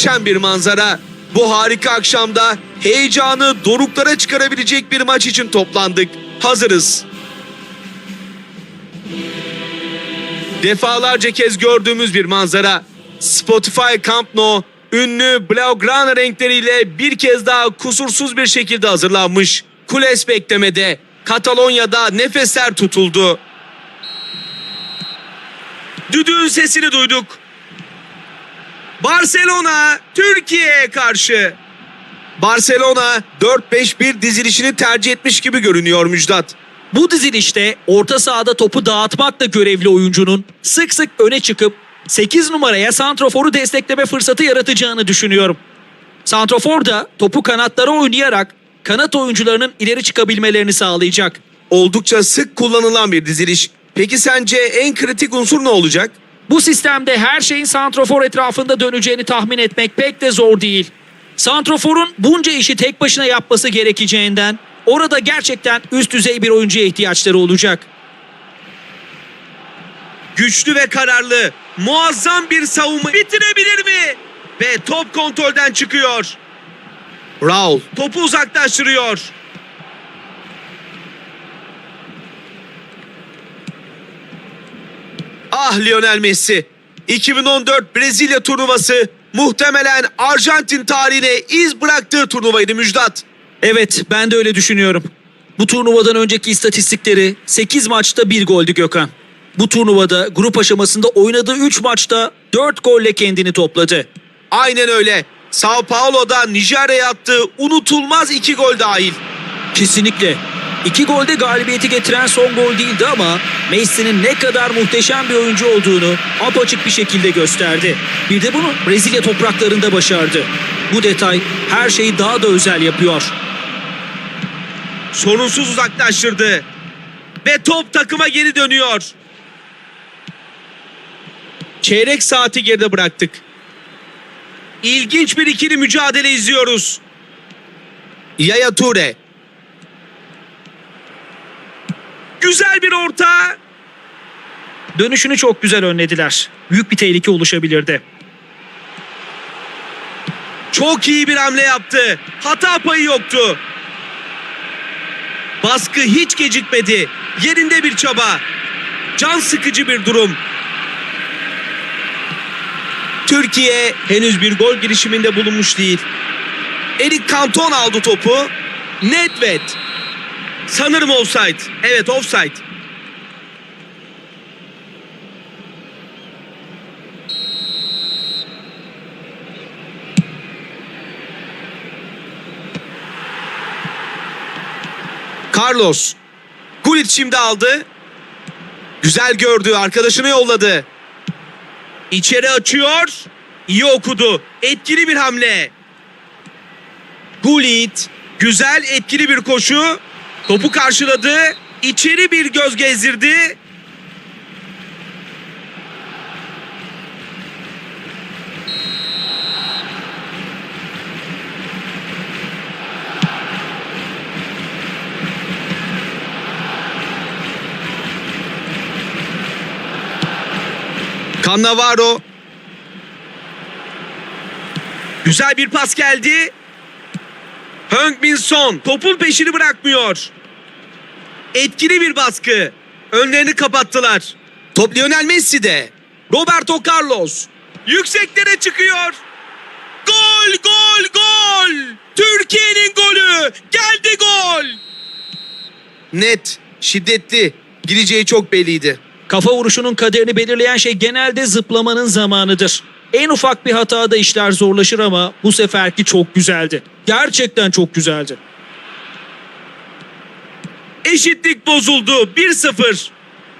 Muhteşem bir manzara. Bu harika akşamda heyecanı doruklara çıkarabilecek bir maç için toplandık. Hazırız. Defalarca kez gördüğümüz bir manzara. Spotify Camp Nou ünlü Blaugrana renkleriyle bir kez daha kusursuz bir şekilde hazırlanmış. Kules beklemede. Katalonya'da nefesler tutuldu. Düdüğün sesini duyduk. Barcelona Türkiye'ye karşı. Barcelona 4-5-1 dizilişini tercih etmiş gibi görünüyor Müjdat. Bu dizilişte orta sahada topu dağıtmakla görevli oyuncunun sık sık öne çıkıp 8 numaraya santroforu destekleme fırsatı yaratacağını düşünüyorum. Santrofor da topu kanatlara oynayarak kanat oyuncularının ileri çıkabilmelerini sağlayacak. Oldukça sık kullanılan bir diziliş. Peki sence en kritik unsur ne olacak? Bu sistemde her şeyin santrofor etrafında döneceğini tahmin etmek pek de zor değil. Santroforun bunca işi tek başına yapması gerekeceğinden orada gerçekten üst düzey bir oyuncuya ihtiyaçları olacak. Güçlü ve kararlı, muazzam bir savunma bitirebilir mi? Ve top kontrolden çıkıyor. Raul topu uzaklaştırıyor. Ah Lionel Messi. 2014 Brezilya turnuvası muhtemelen Arjantin tarihine iz bıraktığı turnuvaydı Müjdat. Evet ben de öyle düşünüyorum. Bu turnuvadan önceki istatistikleri 8 maçta 1 goldü Gökhan. Bu turnuvada grup aşamasında oynadığı 3 maçta 4 golle kendini topladı. Aynen öyle. Sao Paulo'da Nijerya'ya attığı unutulmaz iki gol dahil. Kesinlikle. İki golde galibiyeti getiren son gol değildi ama Messi'nin ne kadar muhteşem bir oyuncu olduğunu apaçık bir şekilde gösterdi. Bir de bunu Brezilya topraklarında başardı. Bu detay her şeyi daha da özel yapıyor. Sorunsuz uzaklaştırdı. Ve top takıma geri dönüyor. Çeyrek saati geride bıraktık. İlginç bir ikili mücadele izliyoruz. Yaya Toure. Güzel bir orta. Dönüşünü çok güzel önlediler. Büyük bir tehlike oluşabilirdi. Çok iyi bir hamle yaptı. Hata payı yoktu. Baskı hiç gecikmedi. Yerinde bir çaba. Can sıkıcı bir durum. Türkiye henüz bir gol girişiminde bulunmuş değil. Eric Cantona aldı topu. Nedved. Sanırım offside. Evet offside. Carlos. Gullit şimdi aldı. Güzel gördü. Arkadaşını yolladı. İçeri açıyor. İyi okudu. Etkili bir hamle. Gullit. Güzel etkili bir koşu. Topu karşıladı. İçeri bir göz gezdirdi. Cannavaro. Güzel bir pas geldi. Heung-Min Son topun peşini bırakmıyor. Etkili bir baskı. Önlerini kapattılar. Top Lionel Messi'de. Roberto Carlos. Yükseklere çıkıyor. Gol, gol, gol. Türkiye'nin golü. Geldi gol. Net, şiddetli. Gireceği çok belliydi. Kafa vuruşunun kaderini belirleyen şey genelde zıplamanın zamanıdır. En ufak bir hatada işler zorlaşır ama bu seferki çok güzeldi. Gerçekten çok güzeldi. Eşitlik bozuldu. 1-0.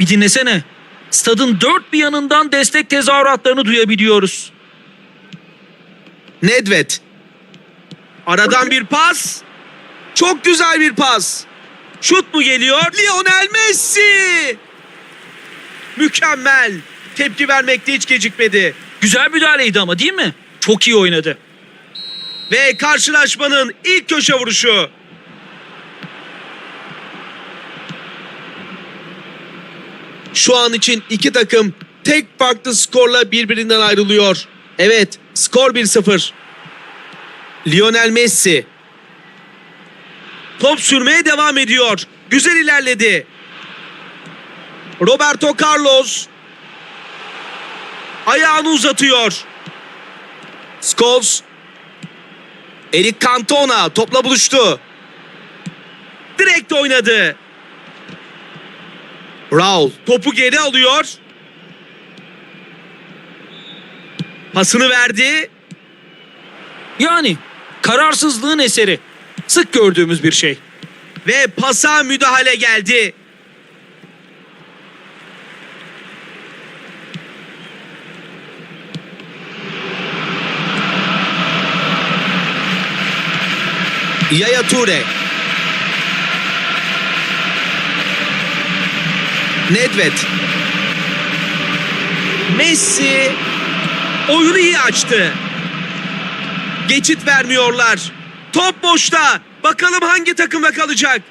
Bir dinlesene. Stadın dört bir yanından destek tezahüratlarını duyabiliyoruz. Nedved. Aradan bir pas. Çok güzel bir pas. Şut mu geliyor? Lionel Messi. Mükemmel. Tepki vermekte hiç gecikmedi. Güzel müdahaleydi ama değil mi? Çok iyi oynadı. Ve karşılaşmanın ilk köşe vuruşu. Şu an için iki takım tek farklı skorla birbirinden ayrılıyor. Evet, skor 1-0. Lionel Messi. Top sürmeye devam ediyor. Güzel ilerledi. Roberto Carlos ayağını uzatıyor. Scholes Eric Cantona topla buluştu. Direkt oynadı. Raul topu geri alıyor. Pasını verdi. Yani kararsızlığın eseri. Sık gördüğümüz bir şey. Ve pasa müdahale geldi. Yaya Toure. Nedved. Messi oyunu iyi açtı. Geçit vermiyorlar. Top boşta. Bakalım hangi takımda kalacak?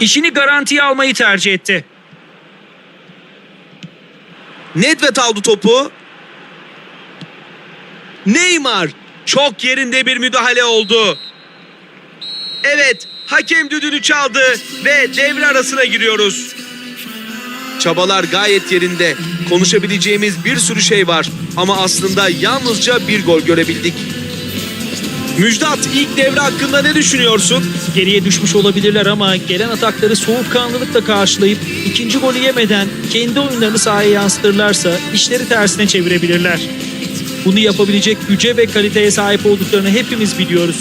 İşini garantiye almayı tercih etti. Nedved aldı topu. Neymar çok yerinde bir müdahale oldu. Evet, hakem düdüğünü çaldı ve devre arasına giriyoruz. Çabalar gayet yerinde. Konuşabileceğimiz bir sürü şey var ama aslında yalnızca bir gol görebildik. Müjdat ilk devre hakkında ne düşünüyorsun? Geriye düşmüş olabilirler ama gelen atakları soğukkanlılıkla karşılayıp ikinci golü yemeden kendi oyunlarını sahaya yansıtırlarsa işleri tersine çevirebilirler. Bunu yapabilecek güce ve kaliteye sahip olduklarını hepimiz biliyoruz.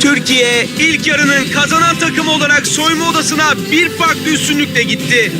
Türkiye ilk yarının kazanan takımı olarak soyma odasına bir farklı üstünlükle gitti.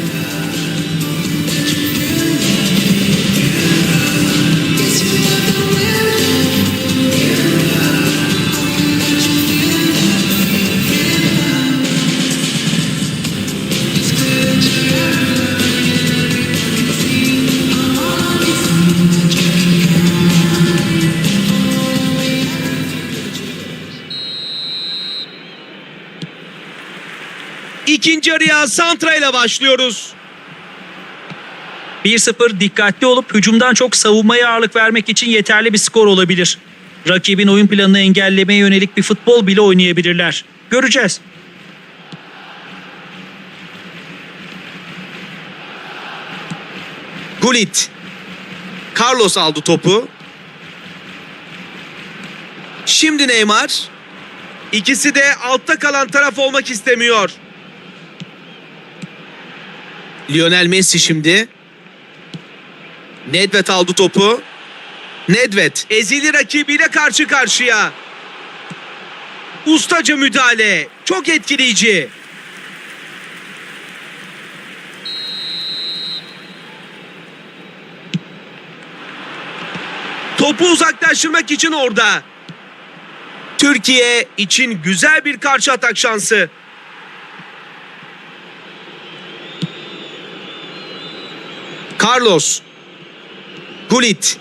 İkinci yarıya Santra ile başlıyoruz. 1-0 dikkatli olup hücumdan çok savunmaya ağırlık vermek için yeterli bir skor olabilir. Rakibin oyun planını engellemeye yönelik bir futbol bile oynayabilirler. Göreceğiz. Gullit. Carlos aldı topu. Şimdi Neymar. İkisi de altta kalan taraf olmak istemiyor. Lionel Messi şimdi. Nedved aldı topu. Nedved ezili rakibiyle karşı karşıya. Ustaca müdahale. Çok etkileyici. Topu uzaklaştırmak için orada. Türkiye için güzel bir karşı atak şansı. Carlos. Gullit.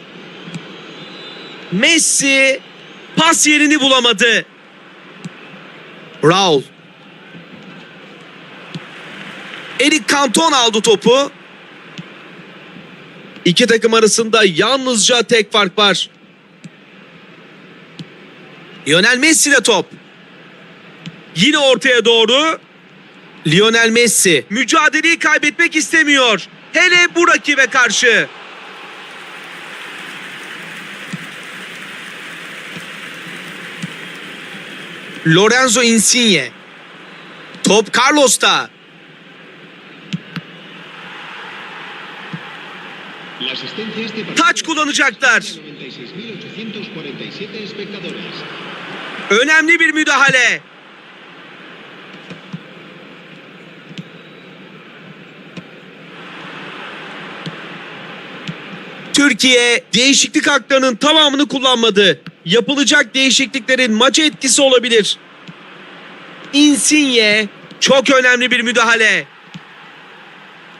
Messi pas yerini bulamadı. Raul. Eric Cantona aldı topu. İki takım arasında yalnızca tek fark var. Lionel Messi ile top. Yine ortaya doğru. Lionel Messi mücadeleyi kaybetmek istemiyor. Hele bu rakibe karşı. Lorenzo Insigne. Top Carlos'ta. Taç kullanacaklar. 96.847 espectadores. Önemli bir müdahale. Türkiye değişiklik haklarının tamamını kullanmadı. Yapılacak değişikliklerin maça etkisi olabilir. Insigne çok önemli bir müdahale.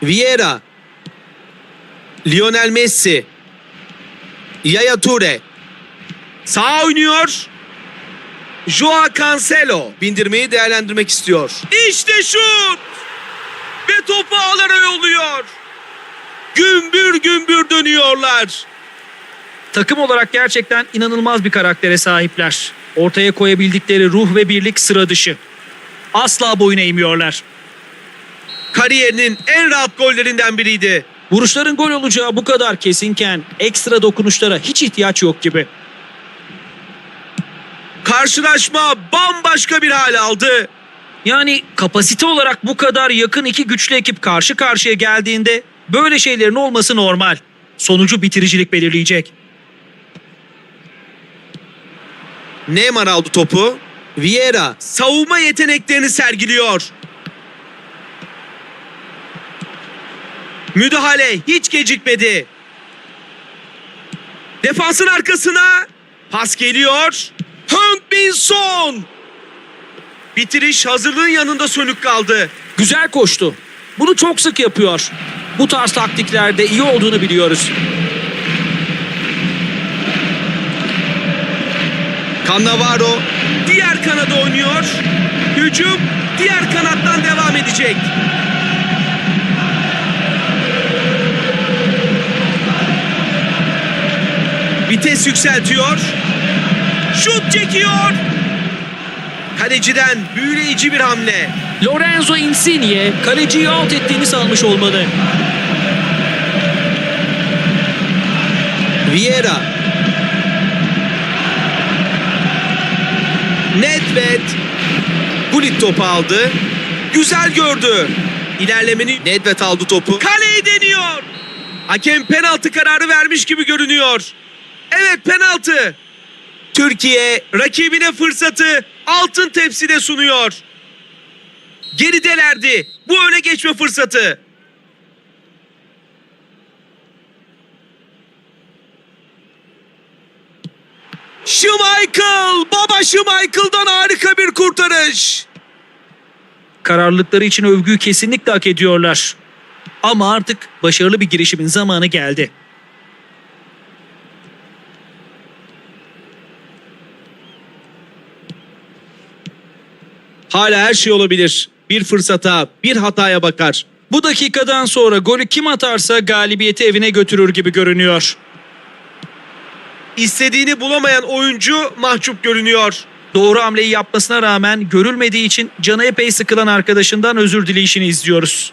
Vieira. Lionel Messi. Yaya Toure. Sağ oynuyor. Joao Cancelo bindirmeyi değerlendirmek istiyor. İşte şut! Ve topu ağlara yolluyor. Gümbür gümbür dönüyorlar. Takım olarak gerçekten inanılmaz bir karaktere sahipler. Ortaya koyabildikleri ruh ve birlik sıra dışı. Asla boyun eğmiyorlar. Kariyerinin en rahat gollerinden biriydi. Vuruşların gol olacağı bu kadar kesinken ekstra dokunuşlara hiç ihtiyaç yok gibi. Karşılaşma bambaşka bir hal aldı. Yani kapasite olarak bu kadar yakın iki güçlü ekip karşı karşıya geldiğinde böyle şeylerin olması normal. Sonucu bitiricilik belirleyecek. Neymar aldı topu. Vieira savunma yeteneklerini sergiliyor. Müdahale hiç gecikmedi. Defansın arkasına pas geliyor. Heung-Min Son. Bitiriş hazırlığın yanında sönük kaldı. Güzel koştu. Bunu çok sık yapıyor. Bu tarz taktiklerde iyi olduğunu biliyoruz. Cannavaro diğer kanada oynuyor. Hücum diğer kanattan devam edecek. Vites yükseltiyor. Şut çekiyor. Kaleciden büyüleyici bir hamle. Lorenzo Insigne kaleciyi alt ettiğini sanmış olmalı. Vieira. Nedved. Gullit topu aldı. Güzel gördü. İlerlemenin Nedved aldı topu. Kaleyi deniyor. Hakem penaltı kararı vermiş gibi görünüyor. Evet penaltı. Türkiye rakibine fırsatı altın tepside sunuyor. Geridelerdi. Bu öne geçme fırsatı. Schmeichel! Baba Schmeichel'dan harika bir kurtarış. Kararlılıkları için övgüyü kesinlikle hak ediyorlar. Ama artık başarılı bir girişimin zamanı geldi. Hala her şey olabilir. Bir fırsata, bir hataya bakar. Bu dakikadan sonra golü kim atarsa galibiyeti evine götürür gibi görünüyor. İstediğini bulamayan oyuncu mahcup görünüyor. Doğru hamleyi yapmasına rağmen görülmediği için canı epey sıkılan arkadaşından özür dileyişini izliyoruz.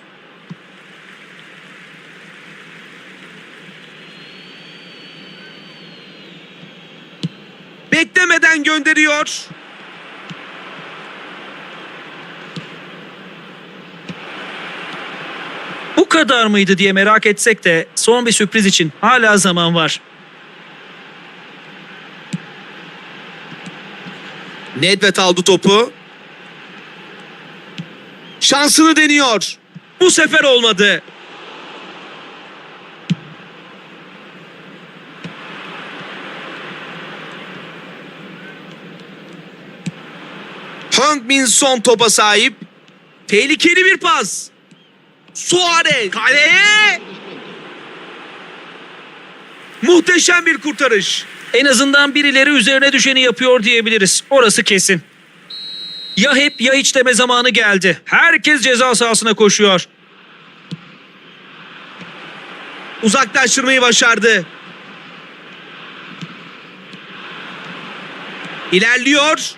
Beklemeden gönderiyor. Kadar mıydı diye merak etsek de son bir sürpriz için hala zaman var. Nedved aldı topu. Şansını deniyor. Bu sefer olmadı. Heung-min son topa sahip. Tehlikeli bir pas. Suarez kaleye. Muhteşem bir kurtarış. En azından birileri üzerine düşeni yapıyor diyebiliriz. Orası kesin. Ya hep ya hiç deme zamanı geldi. Herkes ceza sahasına koşuyor. uzaklaştırmayı başardı. İlerliyor.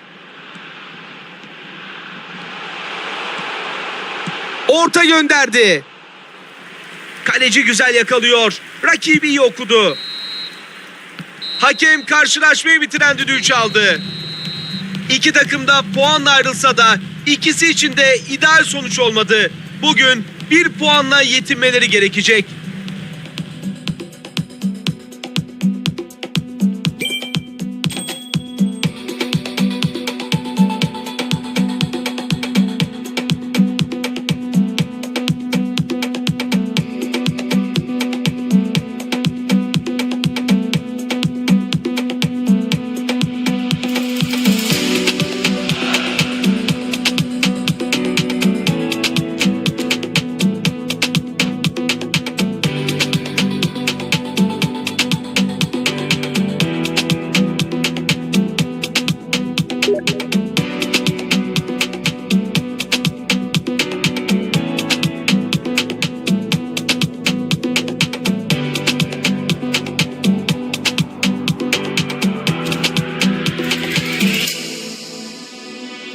Orta gönderdi. Kaleci güzel yakalıyor. Rakibi iyi okudu. Hakem karşılaşmayı bitiren düdüğü çaldı. İki takım da puanla ayrılsa da ikisi için de ideal sonuç olmadı. Bugün bir puanla yetinmeleri gerekecek.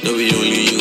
No be only